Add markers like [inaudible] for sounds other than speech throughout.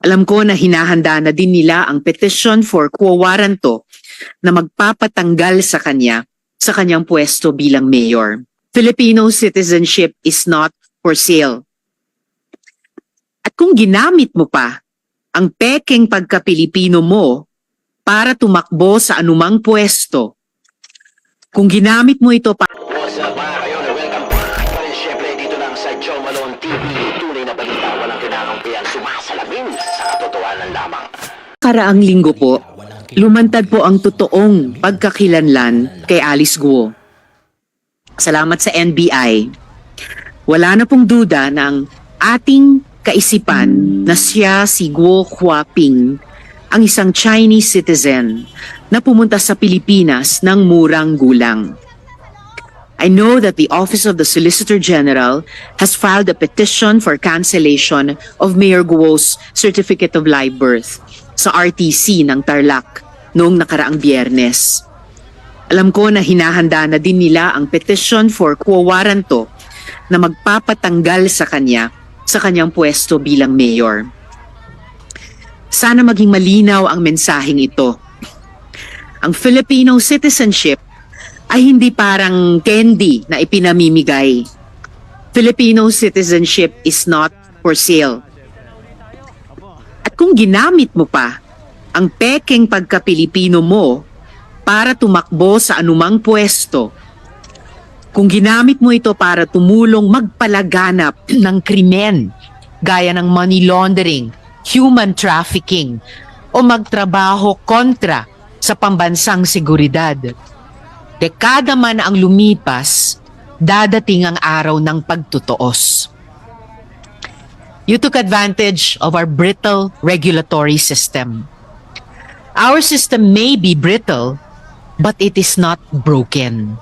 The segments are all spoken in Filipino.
Alam ko na hinahanda na din nila ang petition for quo warranto na magpapatanggal sa kanya sa kanyang pwesto bilang mayor. Filipino citizenship is not for sale. At kung ginamit mo pa ang peking pagka-Pilipino mo para tumakbo sa anumang pwesto, kung ginamit mo ito pa Karaang linggo po, lumantad po ang totoong pagkakilanlan kay Alice Guo. Salamat sa NBI. Wala na pong duda ng ating kaisipan na siya si Guo Huaping, ang isang Chinese citizen na pumunta sa Pilipinas ng murang gulang. I know that the Office of the Solicitor General has filed a petition for cancellation of Mayor Guo's Certificate of Live Birth sa RTC ng Tarlac noong nakaraang biyernes. Alam ko na hinahanda na din nila ang petition for quo warranto na magpapatanggal sa kanya sa kanyang pwesto bilang mayor. Sana maging malinaw ang mensaheng ito. Ang Filipino citizenship ay hindi parang candy na ipinamimigay. Filipino citizenship is not for sale. Kung ginamit mo pa ang peking pagka-Pilipino mo para tumakbo sa anumang pwesto, kung ginamit mo ito para tumulong magpalaganap [clears throat] ng krimen gaya ng money laundering, human trafficking, o magtrabaho kontra sa pambansang seguridad, dekada man ang lumipas, dadating ang araw ng pagtutuos. You took advantage of our brittle regulatory system. Our system may be brittle, but it is not broken.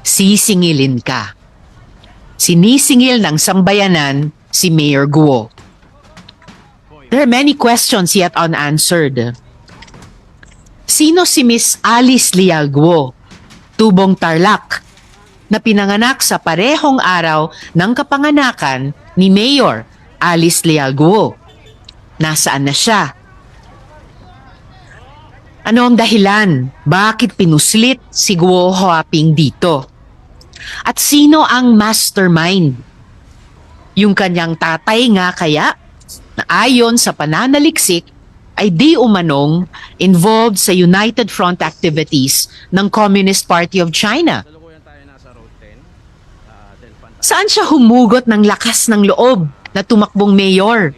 Sisingilin ka. Sinisingil ng sambayanan si Mayor Guo. There are many questions yet unanswered. Sino si Miss Alice Lial Guo? Tubong Tarlac, na pinanganak sa parehong araw ng kapanganakan ni Mayor Alice Leal Guo. Nasaan na siya? Ano ang dahilan? Bakit pinuslit si Guo Huaping dito? At sino ang mastermind? Yung kanyang tatay nga kaya na ayon sa pananaliksik ay di umanong involved sa United Front activities ng Communist Party of China. Saan siya humugot ng lakas ng loob na tumakbong mayor?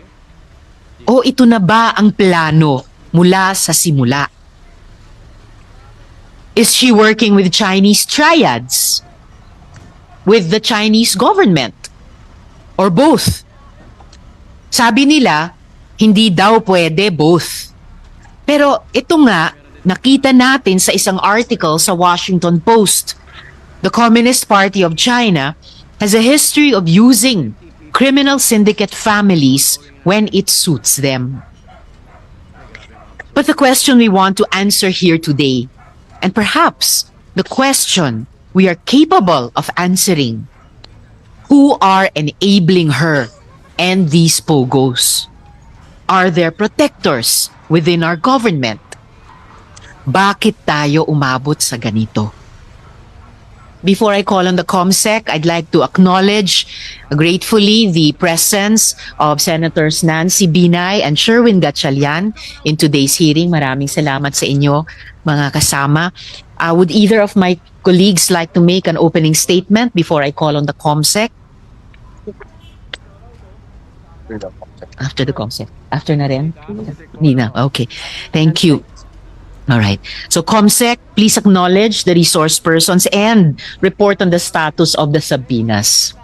O ito na ba ang plano mula sa simula? Is she working with Chinese triads? With the Chinese government? Or both? Sabi nila, hindi daw pwede both. Pero ito nga, nakita natin sa isang article sa Washington Post. The Communist Party of China has a history of using criminal syndicate families when it suits them. But the question we want to answer here today, and perhaps the question we are capable of answering, who are enabling her and these pogos? Are there protectors within our government? Bakit tayo umabot sa ganito? Before I call on the COMSEC, I'd like to acknowledge gratefully the presence of Senators Nancy Binay and Sherwin Gatchalian in today's hearing. Maraming salamat sa inyo, mga kasama. Uh, would either of my colleagues like to make an opening statement before I call on the COMSEC? After the COMSEC. After na rin? Nina, okay. Thank you. All right. So COMSEC, please acknowledge the resource persons and report on the status of the subpoenas.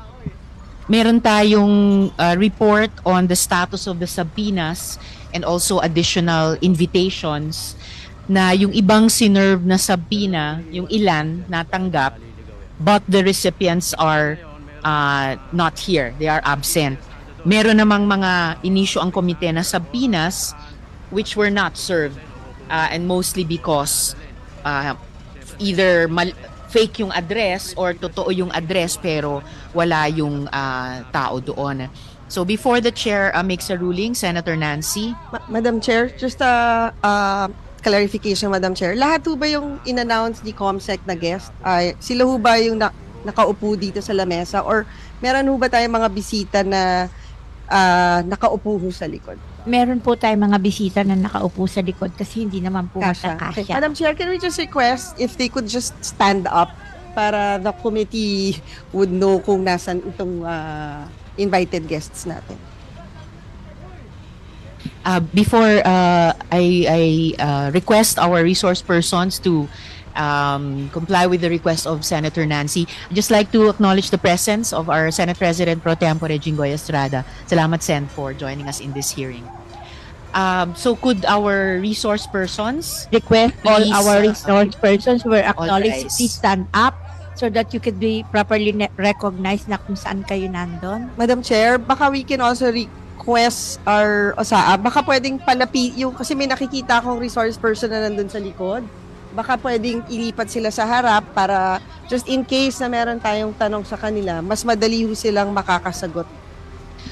Meron tayong uh, report on the status of the subpoenas and also additional invitations na yung ibang sinerve na subpoena, yung ilan natanggap, but the recipients are uh, not here. They are absent. Meron namang mga inisyo ang komite na subpoenas which were not served uh, and mostly because uh, either mal- fake yung address or totoo yung address pero wala yung uh, tao doon. So before the chair uh, makes a ruling, Senator Nancy, Ma- Madam Chair, just a uh, clarification, Madam Chair. Lahat ho ba yung in-announce ni COMSEC na guest? Ay, sila ho ba yung na- nakaupo dito sa lamesa? Or meron ho ba tayong mga bisita na ah, nakaupo sa likod? Meron po tayong mga bisita na nakaupo sa likod kasi hindi naman po Kasha. Okay. kasya. Madam Chair, can we just request if they could just stand up para the committee would know kung nasan itong ah, invited guests natin? uh, before uh, I, I uh, request our resource persons to um, comply with the request of Senator Nancy, I'd just like to acknowledge the presence of our Senate President Pro Tempore Jinggoy Estrada. Salamat, Sen, for joining us in this hearing. Um, so could our resource persons Request all our uh, resource persons who were acknowledged, please stand up so that you could be properly ne- recognized na kung saan kayo nandun. Madam Chair, baka we can also request our OSAA, baka pwedeng palapi, yung, kasi may nakikita akong resource person na nandun sa likod. Baka pwedeng ilipat sila sa harap para just in case na meron tayong tanong sa kanila, mas madali ho silang makakasagot.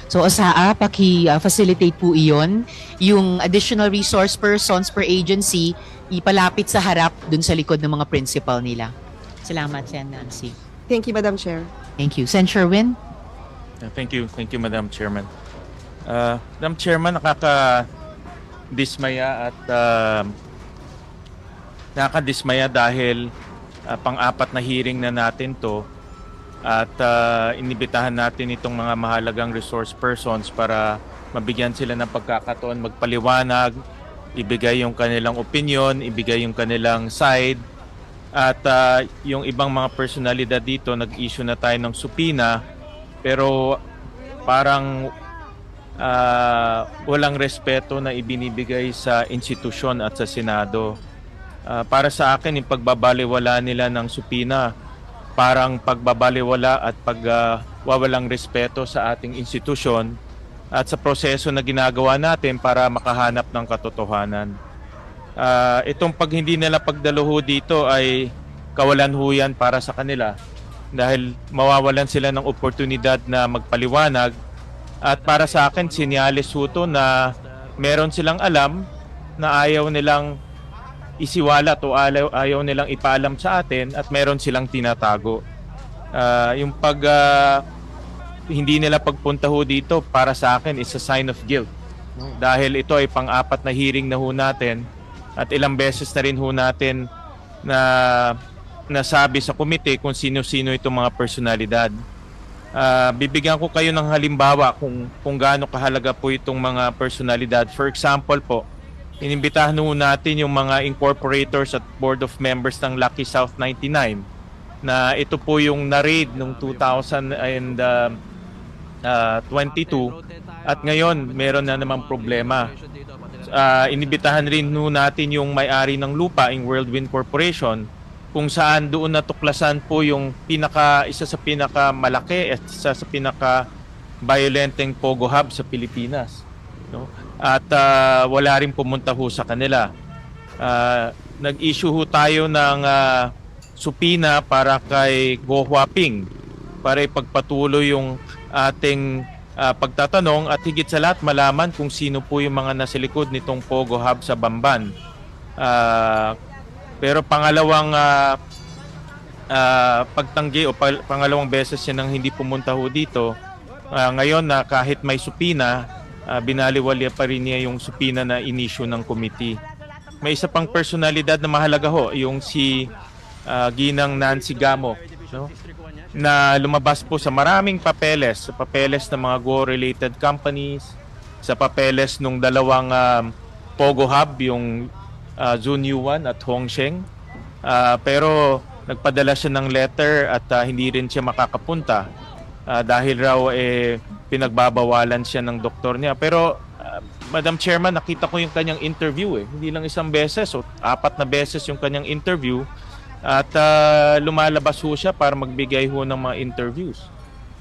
So OSAA, paki-facilitate po iyon. Yung additional resource persons per agency, ipalapit sa harap dun sa likod ng mga principal nila. Salamat, Sen Nancy. Thank you, Madam Chair. Thank you. Sen Sherwin? Thank you. Thank you, Madam Chairman. Uh, Madam Chairman, nakaka-dismaya at uh, nakaka-dismaya dahil uh, pang-apat na hearing na natin to at uh, inibitahan natin itong mga mahalagang resource persons para mabigyan sila ng pagkakataon magpaliwanag, ibigay yung kanilang opinion, ibigay yung kanilang side at uh, yung ibang mga personalidad dito nag-issue na tayo ng supina pero parang ah, walang respeto na ibinibigay sa institusyon at sa Senado. Ah, para sa akin, yung pagbabaliwala nila ng supina, parang pagbabaliwala at pagwawalang respeto sa ating institusyon at sa proseso na ginagawa natin para makahanap ng katotohanan. Ah, itong pag hindi nila pagdaluho dito ay kawalan ho yan para sa kanila dahil mawawalan sila ng oportunidad na magpaliwanag at para sa akin sinyalis ho na meron silang alam na ayaw nilang isiwalat o ayaw, ayaw nilang ipaalam sa atin at meron silang tinatago. Ah, yung pag ah, hindi nila pagpunta ho dito para sa akin is a sign of guilt. Dahil ito ay pang-apat na hearing na ho natin at ilang beses na rin ho natin na nasabi sa komite kung sino-sino itong mga personalidad. Ah, bibigyan ko kayo ng halimbawa kung kung gaano kahalaga po itong mga personalidad. For example po, inimbitahan ho natin yung mga incorporators at board of members ng Lucky South 99 na ito po yung na-raid noong 2022 at ngayon meron na namang problema. Ah, inibitahan rin ho natin yung may-ari ng lupa, yung Whirlwind Corporation, kung saan doon natuklasan po yung pinaka isa sa pinaka malaki at isa sa pinaka violenteng pogo hub sa Pilipinas no at ah, wala rin pumunta ho sa kanila Ah, nag-issue ho tayo ng ah, supina para kay Go Huaping para ipagpatuloy yung ating ah, pagtatanong at higit sa lahat malaman kung sino po yung mga nasa likod nitong Pogo Hub sa Bamban. Ah, pero pangalawang ah, ah, pagtanggi o pa- pangalawang beses siya nang hindi pumunta ho dito. Ah, ngayon na kahit may supina, ah, binaliwala pa rin niya yung supina na inisyu ng committee. May isa pang personalidad na mahalaga ho, yung si ah, Ginang Nancy Gamo, no? na lumabas po sa maraming papeles, sa papeles ng mga Go-related companies, sa papeles nung dalawang um, Pogo Hub, yung uh, Zun Yuan at Hongsheng. Ah, pero nagpadala siya ng letter at ah, hindi rin siya makakapunta Ah, dahil raw eh pinagbabawalan siya ng doktor niya. Pero ah, Madam Chairman, nakita ko yung kanyang interview eh. Hindi lang isang beses, o apat na beses yung kanyang interview at ah, lumalabas ho siya para magbigay ho ng mga interviews.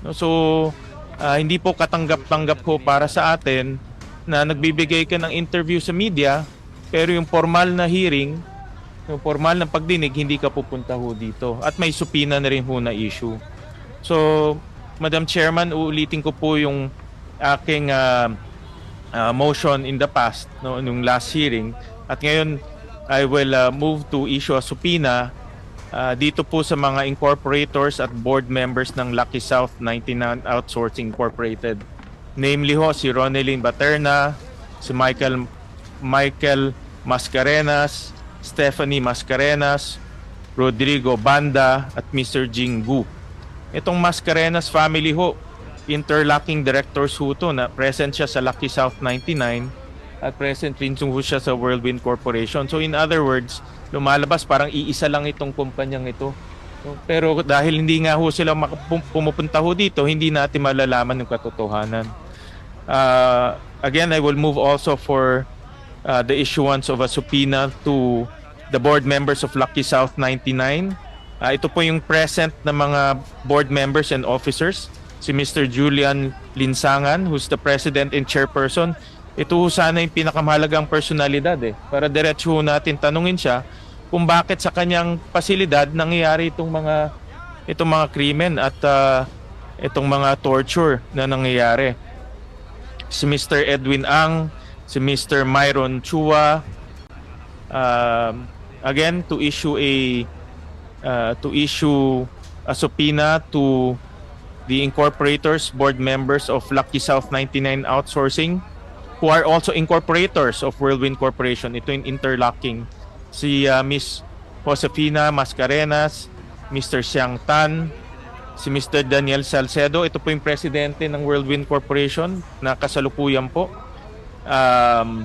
No, so ah, hindi po katanggap-tanggap ho para sa atin na nagbibigay ka ng interview sa media pero yung formal na hearing, yung formal na pagdinig, hindi ka pupunta ho dito. At may supina na rin ho na issue. So, Madam Chairman, uulitin ko po yung aking uh, uh, motion in the past, no, nung last hearing. At ngayon, I will uh, move to issue a subpoena uh, dito po sa mga incorporators at board members ng Lucky South 99 Outsourcing Incorporated. Namely ho, si Ronelyn Baterna, si Michael Michael Mascarenas, Stephanie Mascarenas, Rodrigo Banda at Mr. Jing Gu. Itong Mascarenas family ho, interlocking directors ho to na present siya sa Lucky South 99 at present rin ho siya sa Whirlwind Corporation. So in other words, lumalabas parang iisa lang itong kumpanyang ito. Pero dahil hindi nga ho sila pumupunta ho dito, hindi natin malalaman yung katotohanan. Uh, again, I will move also for uh, the issuance of a subpoena to the board members of Lucky South 99. Uh, ito po yung present na mga board members and officers. Si Mr. Julian Linsangan, who's the president and chairperson. Ito ho sana yung pinakamahalagang personalidad eh. Para diretso natin tanungin siya kung bakit sa kanyang pasilidad nangyayari itong mga itong mga krimen at uh, itong mga torture na nangyayari. Si Mr. Edwin Ang, si Mr. Myron Chua, um, again to issue a uh, to issue a subpoena to the incorporators, board members of Lucky South 99 Outsourcing who are also incorporators of Whirlwind Corporation. Ito yung interlocking. Si uh, Miss Josefina Mascarenas, Mr. Xiang Tan, si Mr. Daniel Salcedo. Ito po yung presidente ng Whirlwind Corporation na kasalukuyan po. Um,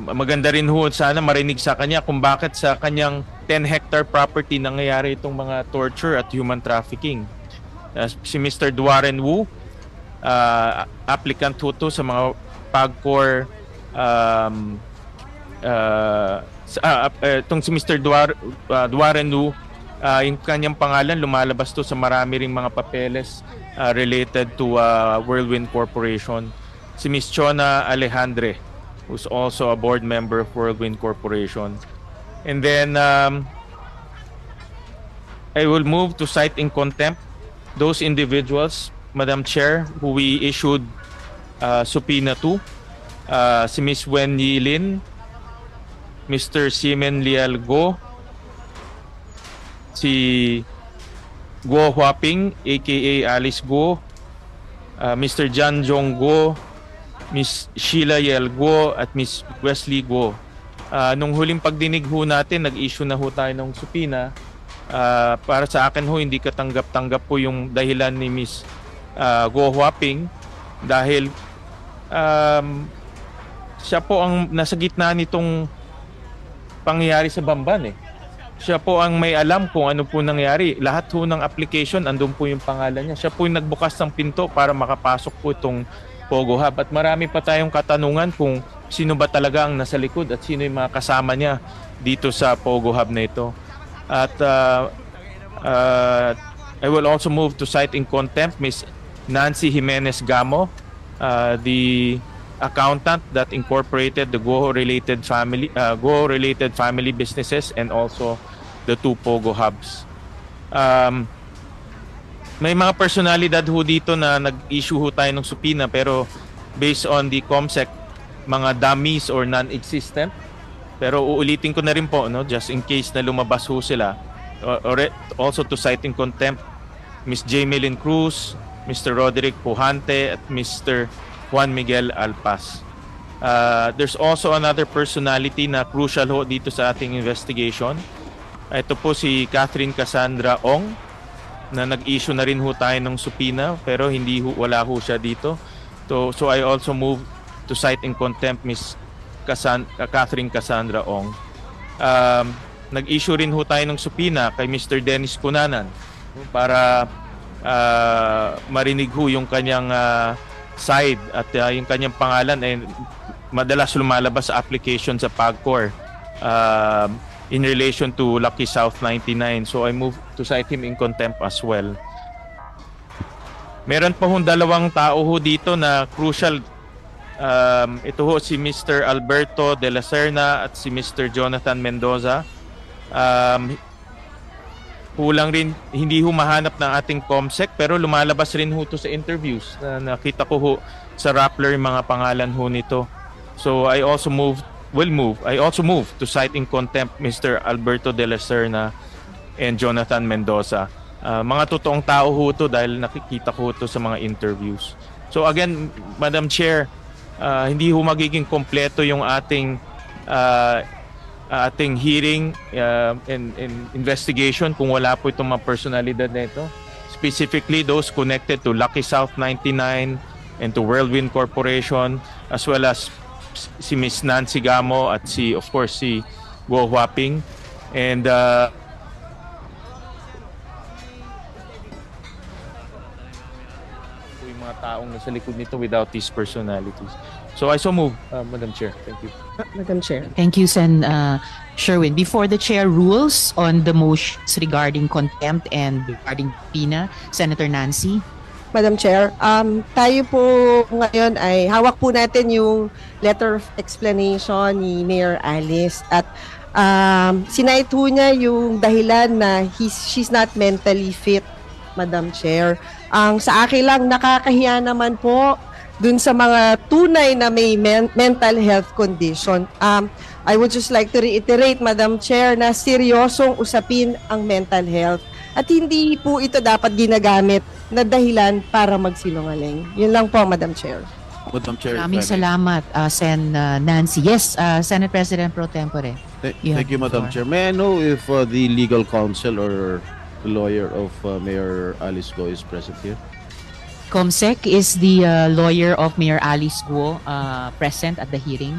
maganda rin ho sana marinig sa kanya kung bakit sa kanyang 10 hectare property nangyayari itong mga torture at human trafficking. Uh, si Mr. Duaren Wu, uh, applicant ho to sa mga PAGCOR um, uh, uh, itong si Mr. Duar, uh, Duaren Wu, uh, yung kanyang pangalan lumalabas to sa marami ring mga papeles uh, related to uh, Whirlwind Corporation. Si Miss Chona Alejandre, who's also a board member of Whirlwind Corporation. And then um, I will move to cite in contempt those individuals, Madam Chair, who we issued uh, subpoena to. Uh, si Miss Wen Yilin, Mr. Simen Lial Go, si Guo Huaping, aka Alice Guo, uh, Mr. Jan Jong Guo, Miss Sheila Yel Guo, at Miss Wesley Guo. Uh, nung huling pagdinig ho natin, nag-issue na ho tayo ng supina. Uh, para sa akin ho, hindi katanggap-tanggap po yung dahilan ni Miss uh, Guo Huaping dahil um, siya po ang nasa gitna nitong pangyayari sa Bamban eh. Siya po ang may alam kung ano po nangyari. Lahat po ng application, andun po yung pangalan niya. Siya po yung nagbukas ng pinto para makapasok po itong Pogo Hub. At marami pa tayong katanungan kung sino ba talaga ang nasa likod at sino yung mga kasama niya dito sa Pogo Hub na ito. At uh, uh, I will also move to cite in contempt Miss Nancy Jimenez Gamo, uh, the accountant that incorporated the Go related family uh, Go related family businesses and also the two Pogo hubs. Um, may mga personalidad ho dito na nag-issue ho tayo ng supina pero based on the COMSEC mga dummies or non-existent pero uulitin ko na rin po no just in case na lumabas ho sila or, also to cite in contempt Miss Jamelyn Cruz, Mr. Roderick Pujante at Mr. Juan Miguel Alpas. Uh, there's also another personality na crucial ho dito sa ating investigation. Ito po si Catherine Cassandra Ong na nag-issue na rin ho tayo ng supina pero hindi ho, wala ho siya dito. So, so I also move to cite in contempt Miss Cassan- uh, Catherine Cassandra Ong. Um, nag-issue rin ho tayo ng supina kay Mr. Dennis Cunanan para uh, marinig ho yung kanyang uh, side at uh, yung kanyang pangalan ay madalas lumalabas sa application sa PAGCOR uh, in relation to Lucky South 99. So I move to cite him in contempt as well. Meron pa hong dalawang tao ho dito na crucial. Um, ito ho si Mr. Alberto De La Serna at si Mr. Jonathan Mendoza. Um, kulang rin, hindi humahanap ng ating COMSEC pero lumalabas rin ho to sa interviews na nakita ko ho sa Rappler yung mga pangalan ho nito. So I also moved, will move, I also move to cite in contempt Mr. Alberto de la Serna and Jonathan Mendoza. Ah, mga totoong tao ho to dahil nakikita ko to sa mga interviews. So again, Madam Chair, ah, hindi ho magiging kompleto yung ating ah, ating hearing uh, and, and investigation kung wala po itong mga personalidad na ito. Specifically those connected to Lucky South 99 and to Whirlwind Corporation as well as si Miss Nancy Gamo at si of course si Guo Huaping and uh, yung mga taong nasa likod nito without these personalities. So I so move, uh, Madam Chair. Thank you. Madam Chair. Thank you, Sen uh, Sherwin. Before the chair rules on the motions regarding contempt and regarding Pina, Senator Nancy. Madam Chair, um, tayo po ngayon ay hawak po natin yung letter of explanation ni Mayor Alice at um, sinait po niya yung dahilan na he's, she's not mentally fit, Madam Chair. Ang sa akin lang, nakakahiya naman po dun sa mga tunay na may men- mental health condition. Um, I would just like to reiterate, Madam Chair, na seryosong usapin ang mental health at hindi po ito dapat ginagamit na dahilan para magsinungaling. Yun lang po, Madam Chair. Madam Chair, if Maraming I may. salamat, uh, Sen uh, Nancy. Yes, uh, Senate President Pro Tempore. Th- You Thank you, the Madam floor. Chair. May I know if uh, the legal counsel or the lawyer of uh, Mayor Alice Go is present here? Comsec is the uh, lawyer of Mayor Alice Guo uh, present at the hearing.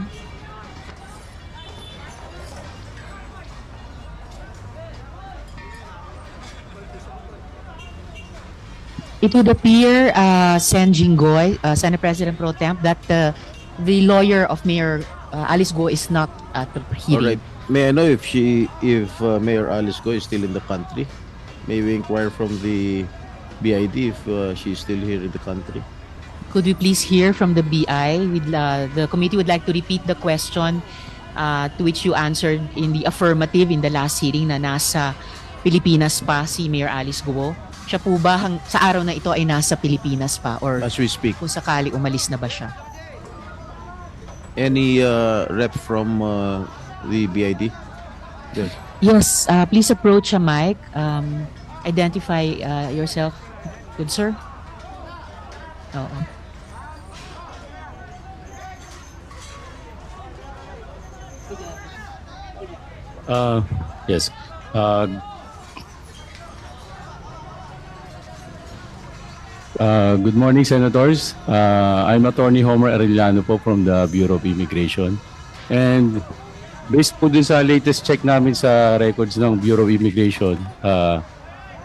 It would appear, uh, Sen Jinggoy, uh, Senate President Pro Temp, that uh, the lawyer of Mayor uh, Alice Guo is not at the All hearing. right. May I know if she, if uh, Mayor Alice Go is still in the country? May we inquire from the BID if uh, she is still here in the country? Could we please hear from the BI? With, uh, the committee would like to repeat the question uh, to which you answered in the affirmative in the last hearing na nasa Pilipinas pa si Mayor Alice Guo. Siya po ba hang, sa araw na ito ay nasa Pilipinas pa or As we speak, kung sakali umalis na ba siya? any uh, rep from uh, the BID? Yes. Yes, uh, please approach a mic. Um, identify uh, yourself. Good sir? Oo. Uh, yes. Uh, uh, good morning, Senators. Uh, I'm Attorney Homer Arellano po from the Bureau of Immigration. And based po dun sa latest check namin sa records ng Bureau of Immigration, uh,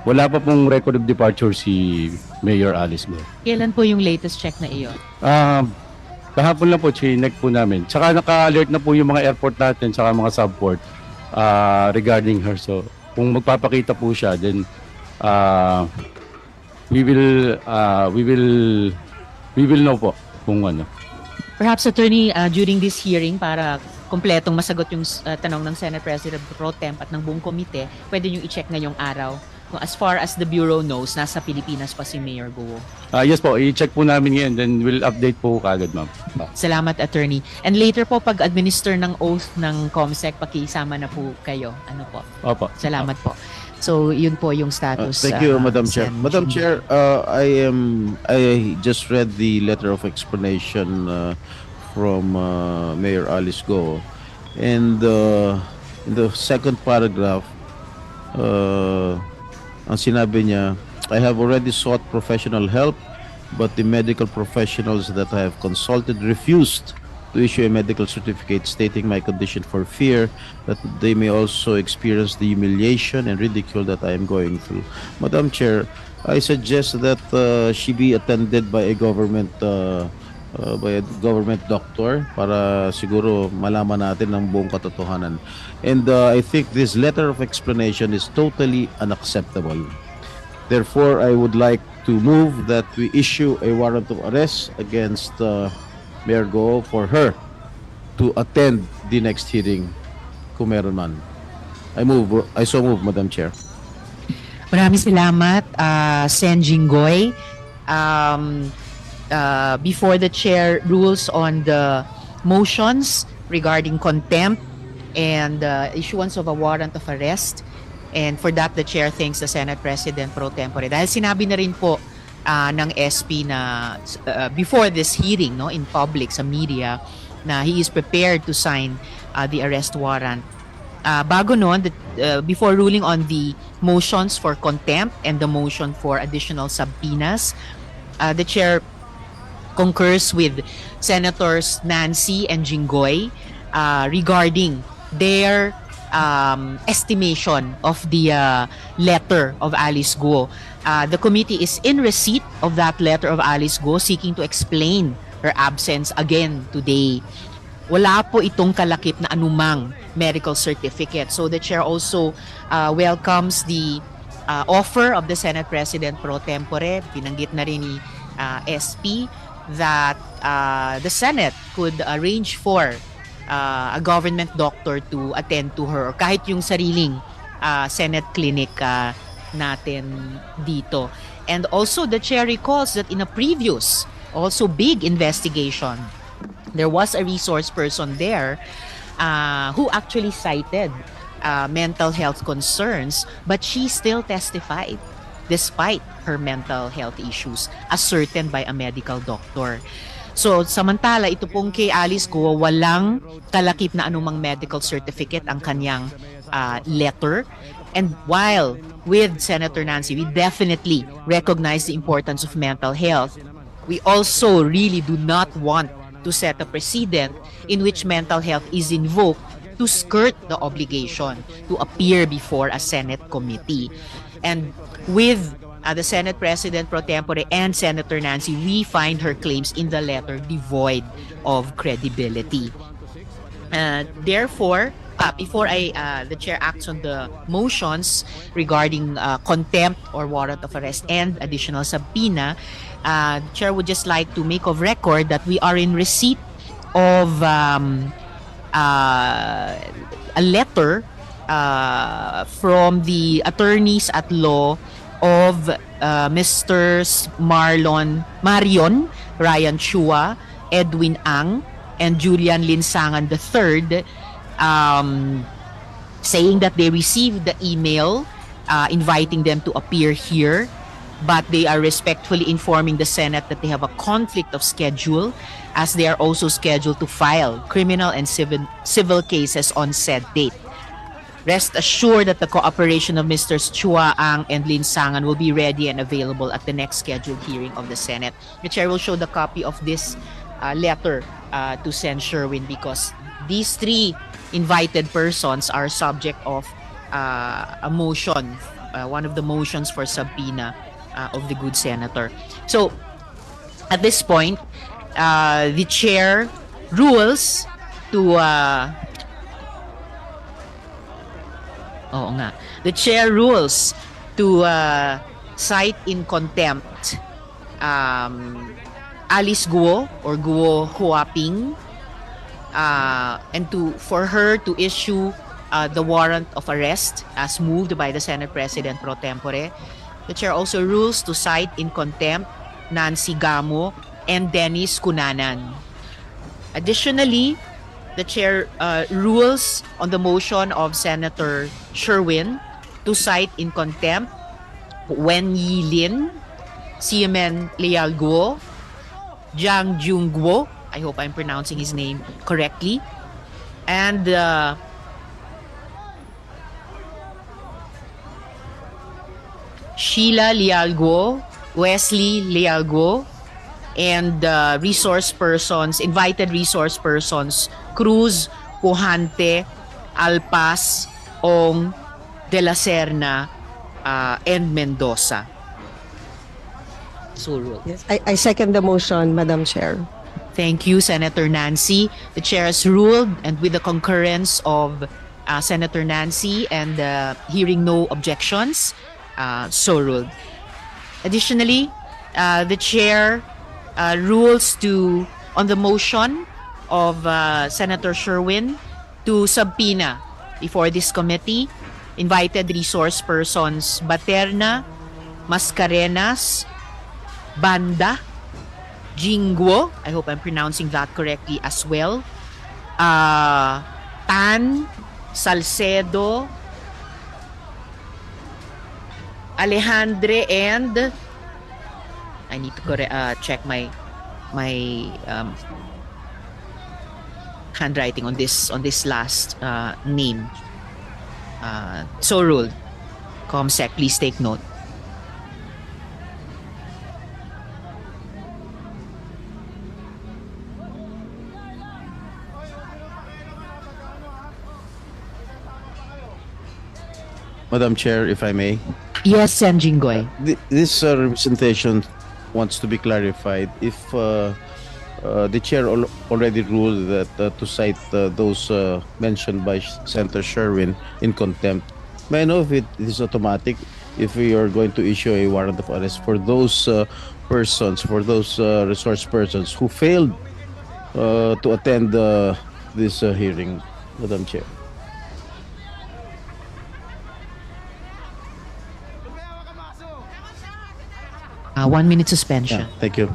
wala pa pong record of departure si Mayor Alice Go. Kailan po yung latest check na iyon? Um, kahapon lang po, chinek po namin. Tsaka naka-alert na po yung mga airport natin, tsaka mga subport uh, regarding her. So, kung magpapakita po siya, then uh, we will, uh, we will, we will know po kung ano. Perhaps attorney uh, during this hearing para kompletong masagot yung uh, tanong ng Senate President Pro Temp at ng buong komite, pwede nyo i-check ngayong araw kung as far as the Bureau knows, nasa Pilipinas pa si Mayor Guo. Uh, yes po, i-check po namin ngayon, then we'll update po kagad, ma'am. Salamat, attorney. And later po, pag administer ng oath ng COMSEC, pakisama na po kayo. Ano po? Opo. Salamat po. So, yun po yung Uh, status. thank you, uh, Madam Chair. Sen. Madam. Chair, uh, I am I just read the letter of explanation uh, from uh, Mayor Alice Go, and uh, in the second paragraph, uh, ang sinabi niya, I have already sought professional help, but the medical professionals that I have consulted refused to issue a medical certificate stating my condition for fear that they may also experience the humiliation and ridicule that I am going through. Madam Chair, I suggest that uh, she be attended by a government uh, uh, by a government doctor para siguro malaman natin ang buong katotohanan. And uh, I think this letter of explanation is totally unacceptable. Therefore, I would like to move that we issue a warrant of arrest against uh, Mayor Go for her to attend the next hearing kung meron man. I move, I so move, Madam Chair. Maraming salamat, uh, Sen Jinggoy. Um, uh, before the chair rules on the motions regarding contempt and uh, issuance of a warrant of arrest, and for that, the chair thanks the Senate President pro tempore. Dahil sinabi na rin po uh, ng SP na uh, before this hearing no in public sa media na he is prepared to sign uh, the arrest warrant. Uh, bago noon, the, uh, before ruling on the motions for contempt and the motion for additional subpoenas, uh, the chair concurs with Senators Nancy and Jinggoy uh, regarding their um, estimation of the uh, letter of Alice Guo. Uh, the committee is in receipt of that letter of Alice Guo seeking to explain her absence again today wala po itong kalakip na anumang medical certificate. So the chair also uh, welcomes the uh, offer of the Senate President pro tempore, binanggit na rin ni uh, SP, that uh, the Senate could arrange for uh, a government doctor to attend to her or kahit yung sariling uh, Senate clinic uh, natin dito. And also the chair recalls that in a previous also big investigation there was a resource person there uh, who actually cited uh, mental health concerns, but she still testified despite her mental health issues ascertained by a medical doctor. So, samantala, ito pong kay Alice Go, walang kalakip na anumang medical certificate ang kanyang uh, letter. And while with Senator Nancy, we definitely recognize the importance of mental health, we also really do not want to set a precedent in which mental health is invoked to skirt the obligation to appear before a Senate committee. And with uh, the Senate President pro tempore and Senator Nancy, we find her claims in the letter devoid of credibility. Uh, therefore, uh, before I uh, the chair acts on the motions regarding uh, contempt or warrant of arrest and additional subpoena, uh, the chair would just like to make of record that we are in receipt of um, uh, a letter uh, from the attorneys at law of uh, Mr. Marlon Marion Ryan Chua, Edwin Ang, and Julian Linsangan III um, saying that they received the email uh, inviting them to appear here but they are respectfully informing the Senate that they have a conflict of schedule as they are also scheduled to file criminal and civil, civil cases on said date. Rest assured that the cooperation of Mr. Chua Ang and Lin Sangan will be ready and available at the next scheduled hearing of the Senate. The chair will show the copy of this uh, letter uh, to Sen Sherwin because these three invited persons are subject of uh, a motion, uh, one of the motions for subpoena uh, of the good senator. So, at this point, uh, the chair rules to uh, Oo nga. The chair rules to uh, cite in contempt um, Alice Guo or Guo Huaping uh, and to for her to issue uh, the warrant of arrest as moved by the Senate President pro tempore. The chair also rules to cite in contempt Nancy Gamo and Dennis Cunanan. Additionally, the chair uh, rules on the motion of Senator Sherwin to cite in contempt Wen Yi Lin, Siemen Leal Guo, Jiang Jung Guo, I hope I'm pronouncing his name correctly, and uh, Sheila Lialgo, Wesley Lialgo, and uh, resource persons, invited resource persons, Cruz, Pujante, Alpas, Ong, De La Serna, uh, and Mendoza. So ruled. Yes, I, I second the motion, Madam Chair. Thank you, Senator Nancy. The chair has ruled, and with the concurrence of uh, Senator Nancy and uh, hearing no objections, uh, so ruled. Additionally, uh, the chair uh, rules to on the motion of uh, Senator Sherwin to subpoena before this committee. Invited resource persons Baterna, Mascarenas, Banda, Jingwo, I hope I'm pronouncing that correctly as well, uh, Tan, Salcedo, Alejandre, and I need to corre- uh, check my my um, handwriting on this on this last uh, name. Uh, so ruled. Comsec, please take note. Madam Chair, if I may. Yes, Sen Jinggoy. Th- This uh, representation wants to be clarified. If uh, uh, the chair al- already ruled that uh, to cite uh, those uh, mentioned by Senator Sherwin in contempt, may I know if it is automatic if we are going to issue a warrant of arrest for those uh, persons, for those uh, resource persons who failed uh, to attend uh, this uh, hearing, Madam Chair? Uh, one minute suspension. Yeah, thank you.